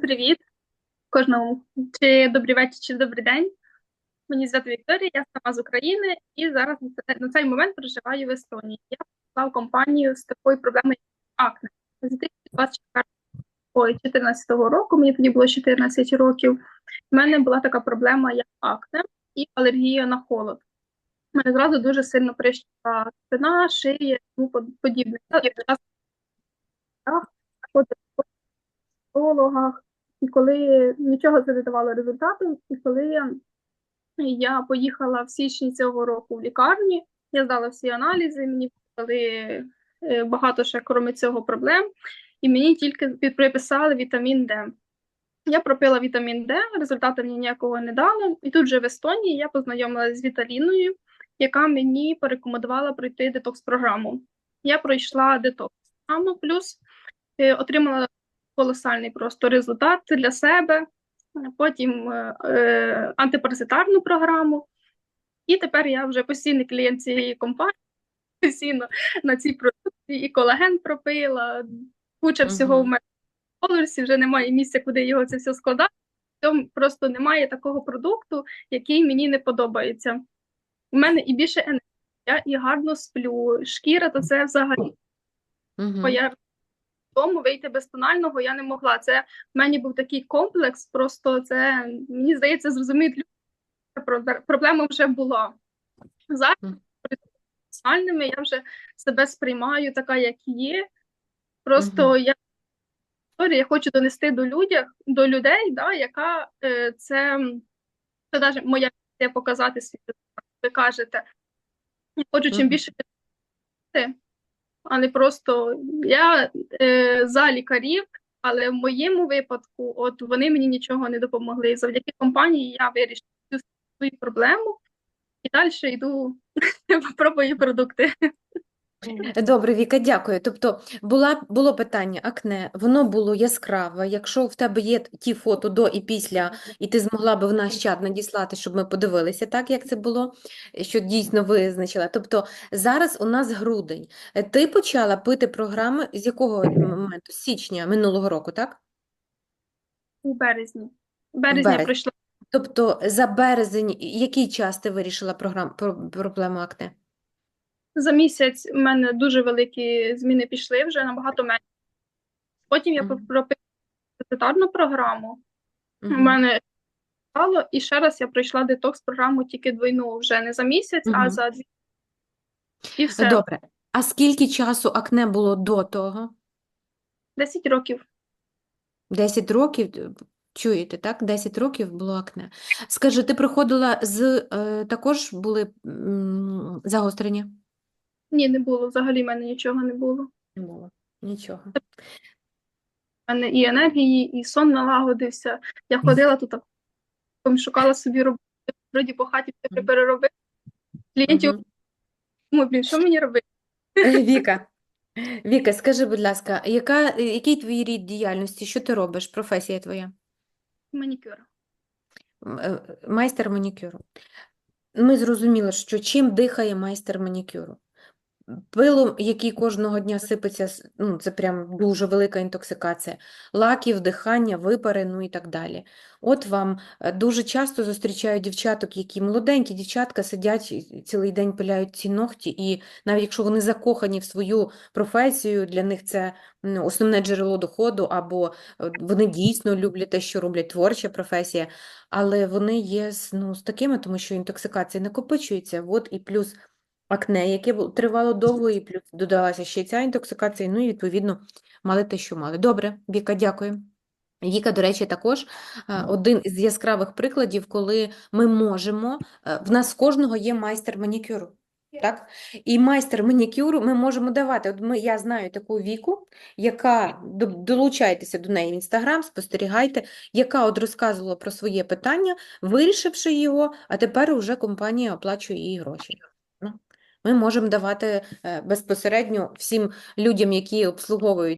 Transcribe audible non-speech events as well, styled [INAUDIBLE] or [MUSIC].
Привіт кожному. Чи добрий вечір, чи добрий день. Мені звати Вікторія, я сама з України і зараз на це- на цей момент проживаю в Естонії. Я прийшла в компанію з такою проблемою як акне. З 2014 року, мені тоді було 14 років. У мене була така проблема, як акне і алергія на холод. У мене зразу дуже сильно прищила спина, шия тому под- подібне. Я по психологах, і коли нічого це не давало результату, і коли я поїхала в січні цього року в лікарні, я здала всі аналізи, мені дали е, багато ще крім цього проблем, і мені тільки приписали вітамін Д. Я пропила вітамін Д, результату мені ніякого не дало. І тут же в Естонії я познайомилася з Віталіною, яка мені порекомендувала пройти детокс-програму. Я пройшла детокс-програму, плюс е, отримала колосальний просто результат для себе, потім е, е, антипаразитарну програму. І тепер я вже постійний клієнт цієї компанії, постійно на цій продукції, і колаген пропила, куча всього в мене в колорсі, вже немає місця, куди його це все складати. Тому просто немає такого продукту, який мені не подобається. У мене і більше енергії, я і гарно сплю, шкіра, то це взагалі бо я дому вийти без тонального я не могла. Це в мене був такий комплекс, просто це мені здається, зрозуміють люди, проблема вже була. Зараз тональними я вже себе сприймаю така, як є. Просто я я хочу донести до людей, до людей, да, яка е, це, це навіть моя показати світ. Ви кажете, я хочу чим більше а не просто я е, за лікарів, але в моєму випадку, от вони мені нічого не допомогли. Завдяки компанії я вирішила цю свою проблему і далі йду [LAUGHS] попробую продукти. Добре, Віка, дякую. Тобто була, було питання акне, воно було яскраве. Якщо в тебе є ті фото до і після, і ти змогла би в наш чат надіслати, щоб ми подивилися, так, як це було, що дійсно визначила. Тобто зараз у нас грудень. Е, Ти почала пити програми з якого моменту? З січня минулого року, так? У березні. В березні я Тобто за березень, який час ти вирішила програм, про, проблему акне? За місяць. У мене дуже великі зміни пішли вже набагато менше. Потім я прописала детальну програму. У мене стало, і ще раз я пройшла детокс програму тільки двойну вже не за місяць, а за дві. І все. Добре. А скільки часу акне було до того? 10 років. 10 років, чуєте, так? 10 років було акне. Скажи, ти приходила з, е, також були м, загострення? Ні, не було. Взагалі в мене нічого не було. Не було. Нічого. У мене і енергії, і сон налагодився. Я ходила тут, шукала собі роботу, вроді по хаті все переробила. Клієнтів, думаю, блін, що мені робити? Е, Віка, Віка, скажи, будь ласка, яка, який твій рід діяльності? Що ти робиш? Професія твоя? Манікюр. Е, Майстер манікюру. Ми зрозуміли, що чим дихає майстер манікюру? Пилом, який кожного дня сипеться, ну, це прям дуже велика інтоксикація, лаків, дихання, випари, ну і так далі. От вам е, дуже часто зустрічаю дівчаток, які молоденькі дівчатка сидять цілий день пиляють ці ногті, і навіть якщо вони закохані в свою професію, для них це основне джерело доходу, або е, вони дійсно люблять те, що роблять творча професія, але вони є ну, з такими, тому що інтоксикація накопичується, от і плюс акне, яке тривало довго, і плюс додалася ще ця інтоксикація, ну і відповідно мали те, що мали. Добре, Віка, дякую. Віка, до речі, також е, один із яскравих прикладів, коли ми можемо, е, в нас в кожного є майстер манікюру. Так? І майстер манікюру ми можемо давати. От ми, я знаю таку віку, яка долучайтеся до неї в інстаграм, спостерігайте, яка от розказувала про своє питання, вирішивши його, а тепер вже компанія оплачує їй гроші. Ми можемо давати е, безпосередньо всім людям, які обслуговують.